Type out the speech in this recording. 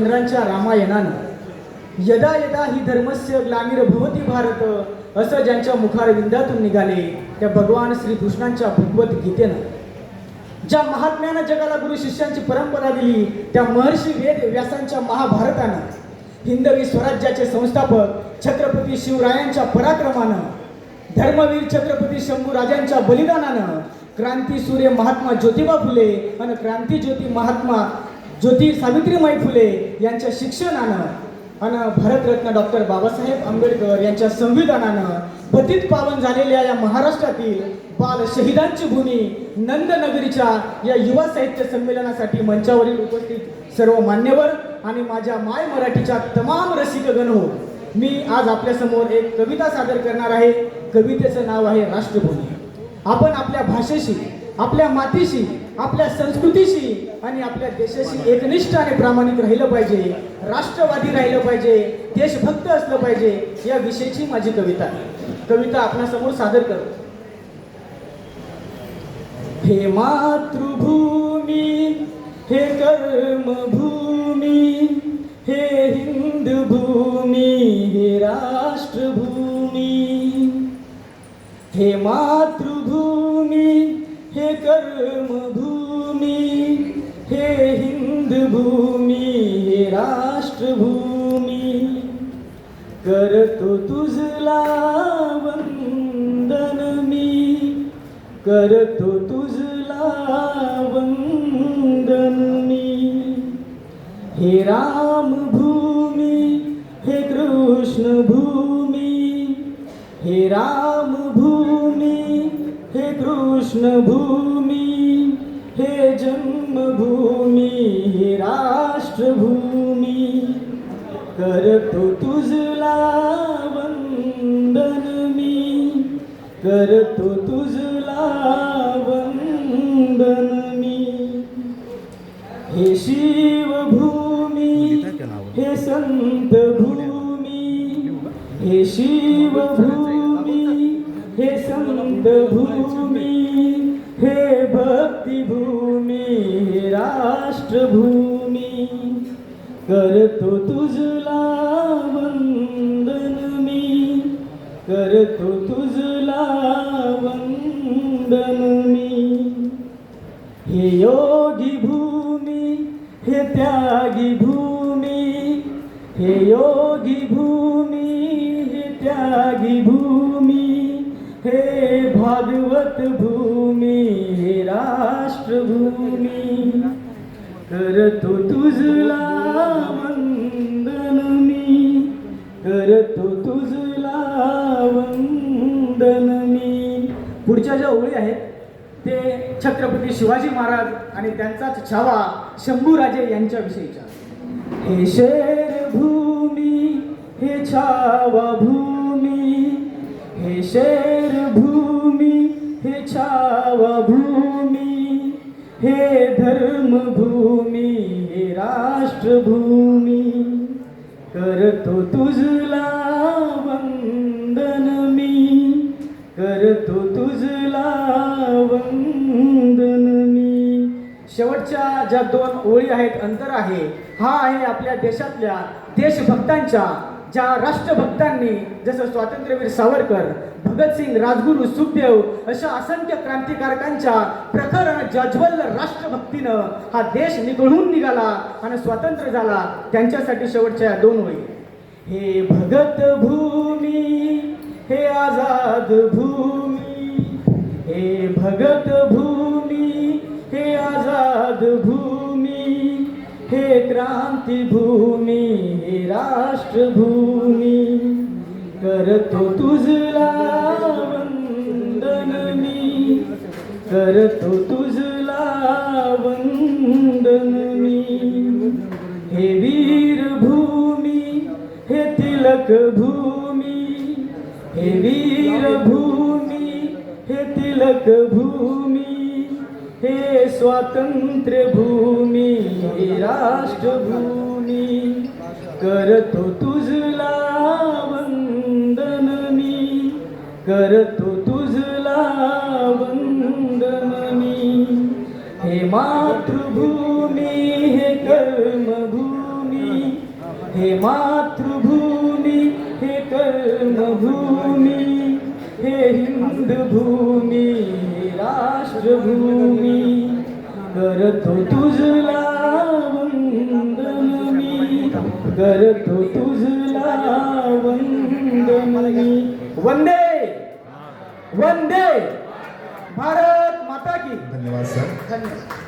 चंद्रांच्या रामायणानं यदा यदा ही धर्मस्य ग्लानिर भवती भारत असं ज्यांच्या मुखार विंदातून निघाले त्या भगवान श्रीकृष्णांच्या भगवत गीतेनं. ज्या महात्म्यानं जगाला गुरु शिष्यांची परंपरा दिली त्या महर्षी वेद व्यासांच्या महाभारतानं हिंदवी स्वराज्याचे संस्थापक छत्रपती शिवरायांच्या पराक्रमानं धर्मवीर छत्रपती शंभूराजांच्या बलिदानानं क्रांती सूर्य महात्मा ज्योतिबा फुले आणि क्रांती ज्योती महात्मा ज्योती सावित्रीमाई फुले यांच्या शिक्षणानं आणि भारतरत्न डॉक्टर बाबासाहेब आंबेडकर यांच्या संविधानानं पतित पावन झालेल्या या महाराष्ट्रातील बाल शहीदांची भूमी नंदनगरीच्या या युवा साहित्य संमेलनासाठी मंचावरील उपस्थित सर्व मान्यवर आणि माझ्या माय मराठीच्या तमाम रसिकगण हो मी आज आपल्यासमोर एक कविता सादर करणार आहे. कवितेचं नाव आहे राष्ट्रभूमी. आपण आपल्या भाषेशी आपल्या मातीशी आपल्या संस्कृतीशी आणि आपल्या देशाशी एकनिष्ठ आणि प्रामाणिक राहिलं पाहिजे राष्ट्रवादी राहिलं पाहिजे देशभक्त असलं पाहिजे या विषयीची माझी कविता आहे. कविता आपणासमोर सादर करतो हे मातृभूमी हे कर्मभूमी हे हिंद भूमी हे राष्ट्रभूमी. हे मातृभूमी हे कर्मभूमी हे हिंद भूमी हे राष्ट्रभूमी. करतो तुझला वंदन मी करतो तुझला वंदन मी. हे राम भूमी हे कृष्ण भूमी हे राम भूमी हे कृष्ण भूमी हे जन्मभूमी हे राष्ट्रभूमी. करतो तुझला वंदन मी करतो तुझला वंदन मी हे शिवभूमी हे संत भूमी हे शिवभूमी हे संत भूमी हे भक्तिभूमी हे राष्ट्रभूमी. करतो तुझला वंदन मी करतो तुझला वंदन मी हे योगी भूमी हे त्यागी भूमी हे योगी भूमी हे त्यागी भूमी. भूमी हे राष्ट्रभूमी. करतो तुझला वंदन मी करतो तुझला वंदन मी पुढच्या ज्या ओळी आहेत ते छत्रपती शिवाजी महाराज आणि त्यांचाच छावा शंभूराजे यांच्या विषयीच्या हे शेर भूमी हे छावा भूमी. हे शेर भूमी हे छावा भूमी हे धर्मभूमी हे राष्ट्रभूमी. करतो तुझला वंदन मी करतो तुझला वंदन मी. शेवटच्या ज्या दोन ओळी आहेत अंतर आहे हा आहे आपल्या देशातल्या देशभक्तांच्या ज्या राष्ट्रभक्तांनी जसं स्वातंत्र्यवीर सावरकर भगतसिंग राजगुरू सुखदेव अशा असंख्य क्रांतिकारकांच्या प्रखर आणि जज्वल राष्ट्रभक्तीनं हा देश निघळून निघाला आणि स्वतंत्र झाला त्यांच्यासाठी शेवटच्या या दोन होई हे भगत भूमी हे आझाद भूमी हे भगत भूमी. क्रांतीभूमी क्रांती हे राष्ट्रभूमी. करतो तुझला वंदन मी. करतो तुझला वंदन मी. हे वीर भूमी हे तिलक भूमी. हे वीर भूमी हे तिलक भूमी. हे स्वातंत्र्य भूमी हे राष्ट्रभूमी. करतो तुझला वंदन मी करतो तुझला वंदन मी हे मातृभूमी हे कर्मभूमी. हे मातृभूमी हे कर्मभूमी. हे हिंद भूमी हे राष्ट्रभूमी करतो तुझला वंदन मी करतो तुझला वंदन मी वंदे! वंदे! भारत माता की। धन्यवाद सर. धन्यवाद.